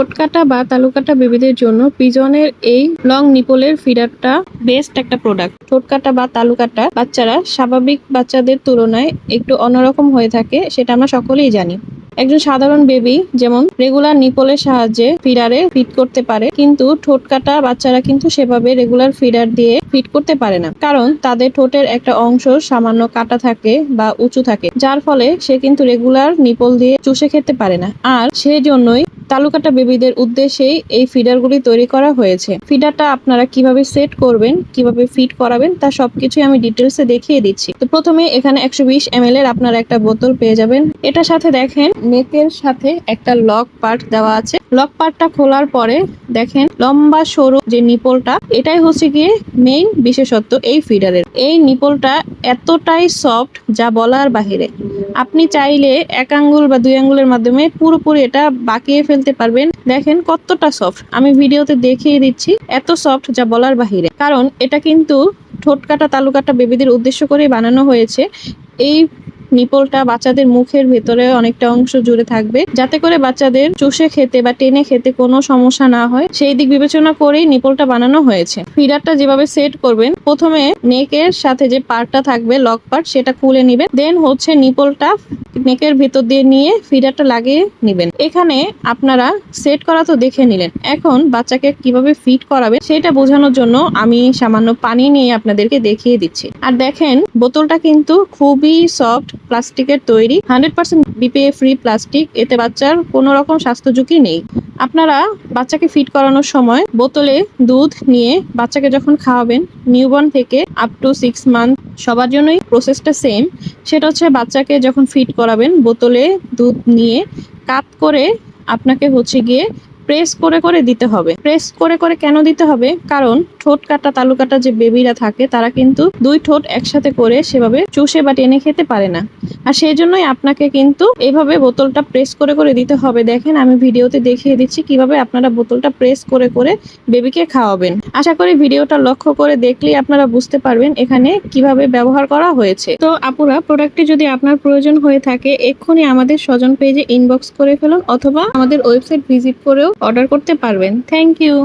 ঠোঁটকাটা বা তালুকাটা বেবিদের জন্য পিজনের এই লং নিপলের ফিডারটা বেস্ট একটা প্রোডাক্ট ঠোঁটকাটা বা তালুকাটা বাচ্চারা স্বাভাবিক বাচ্চাদের তুলনায় একটু অন্যরকম হয়ে থাকে, সেটা আমরা সকলেই জানি। একজন সাধারণ বেবি যেমন রেগুলার নিপলের সাহায্যে ফিডারে ফিট করতে পারে, কিন্তু ঠোঁট কাটা বাচ্চারা কিন্তু সেভাবে রেগুলার ফিডার দিয়ে ফিট করতে পারে না। কারণ তাদের ঠোঁটের একটা অংশ সামান্য কাটা থাকে বা উঁচু থাকে, যার ফলে সে কিন্তু রেগুলার নিপল দিয়ে চুষে খেতে পারে না। আর সেই জন্যই তালুকাটা বেবিদের উদ্দেশ্যেই এই ফিডারগুলি তৈরি করা হয়েছে। ফিডারটা আপনারা কীভাবে সেট করবেন, কীভাবে ফিট করাবেন, তা সবকিছুই আমি ডিটেলসে দেখিয়ে দিচ্ছি। তো প্রথমে এখানে একশো বিশ এর আপনারা একটা বোতল পেয়ে যাবেন। এটার সাথে দেখেন, নেকের সাথে একটা লক পার্ট দেওয়া আছে। লক পার্টটা খোলার পরে দেখেন, লম্বা সরু যে নিপলটা, এটাই হচ্ছে গিয়ে মেইন বিশেষত্ব এই ফিডারের। এই নিপলটা এতটাই সফট যা বলার বাহিরে। আপনি চাইলে এক আঙ্গুল বা দুই আঙ্গুলের মাধ্যমে পুরোপুরি এটা বাঁকিয়ে ফেলতে পারবেন। দেখেন কতটা সফট আমি ভিডিওতে দেখিয়ে দিচ্ছি এত সফট যা বলার বাহিরে। কারণ এটা কিন্তু ঠোঁটকাটা তালুকাটা তালু বেবিদের উদ্দেশ্য করে বানানো হয়েছে। এই নিপলটা বাচ্চাদের মুখের ভেতরে অনেকটা অংশ জুড়ে থাকবে। যাতে করে বাচ্চাদের চুষে খেতে বা টেনে খেতে কোনো সমস্যা না হয়, সেই দিক বিবেচনা করেই নিপলটা বানানো হয়েছে। ফিডারটা যেভাবে সেট করবেন, প্রথমে নেকের সাথে যে পার্টটা থাকবে লক পার্ট সেটা খুলে নিবেন। দেন হচ্ছে নিপলটা নেকের ভেতর দিয়ে নিয়ে ফিডারটা লাগিয়ে নেবেন। এখানে আপনারা সেট করা তো দেখে নিলেন। এখন বাচ্চাকে কীভাবে ফিট করাবে সেটা বোঝানোর জন্য আমি সামান্য পানি নিয়ে আপনাদেরকে দেখিয়ে দিচ্ছি। আর দেখেন, বোতলটা কিন্তু খুবই সফট প্লাস্টিকের তৈরি। Hundred percent BPA free plastic এতে বাচ্চার কোনো রকম স্বাস্থ্য ঝুঁকি নেই। আপনারা বাচ্চাকে ফিট করানোর সময় বোতলে দুধ নিয়ে বাচ্চাকে যখন খাওয়াবেন নিউবর্ন থেকে আপ টু সিক্স মান্থ সবার জন্যই প্রসেসটা সেম সেটা হচ্ছে বাচ্চাকে যখন ফিট করাবেন, বোতলে দুধ নিয়ে কাত করে আপনাকে হচ্ছে গিয়ে প্রেস করে করে দিতে হবে। প্রেস করে করে কেন দিতে হবে? কারণ ঠোঁট কাটা, তালু কাটা যে বেবিরা থাকে, তারা কিন্তু দুই ঠোঁট একসাথে করে সেভাবে চুষে বা টেনে খেতে পারে না। আর সেই জন্যই আপনাকে কিন্তু এইভাবে বোতলটা প্রেস করে করে দিতে হবে। দেখেন, আমি ভিডিওতে দেখিয়ে দিচ্ছি কীভাবে আপনারা বোতলটা প্রেস করে করে বেবিকে খাওয়াবেন। আশা করি ভিডিওটা লক্ষ্য করে দেখলেই আপনারা বুঝতে পারবেন এখানে কীভাবে ব্যবহার করা হয়েছে। তো আপুরা, প্রোডাক্টটি যদি আপনার প্রয়োজন হয়ে থাকে, এক্ষুনি আমাদের স্বজন পেজে ইনবক্স করে ফেলুন অথবা আমাদের ওয়েবসাইট ভিজিট করেও অর্ডার করতে পারবেন। Thank you.